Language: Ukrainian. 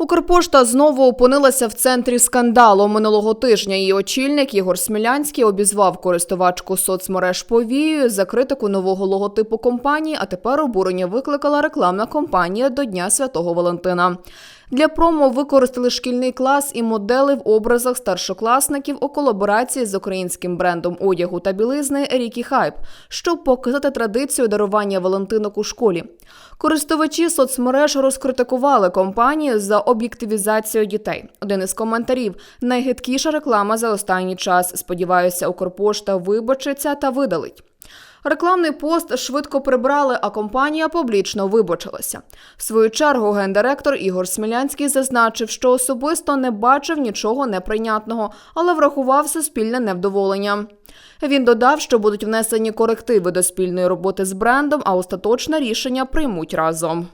Укрпошта знову опинилася в центрі скандалу. Минулого тижня її очільник Ігор Смілянський обізвав користувачку соцмереж повією за критику нового логотипу компанії, а тепер обурення викликала рекламна компанія до Дня Святого Валентина. Для промо використали шкільний клас і модели в образах старшокласників у колаборації з українським брендом одягу та білизни Рікі Хайп, щоб показати традицію дарування Валентинок у школі. Користувачі соцмереж розкритикували компанію за об'єктивізацію дітей. Один із коментарів найгидкіша реклама за останній час. Сподіваюся, Укрпошта вибачиться та видалить. Рекламний пост швидко прибрали, а компанія публічно вибачилася. В свою чергу гендиректор Ігор Смілянський зазначив, що особисто не бачив нічого неприйнятного, але врахував суспільне невдоволення. Він додав, що будуть внесені корективи до спільної роботи з брендом, а остаточне рішення приймуть разом.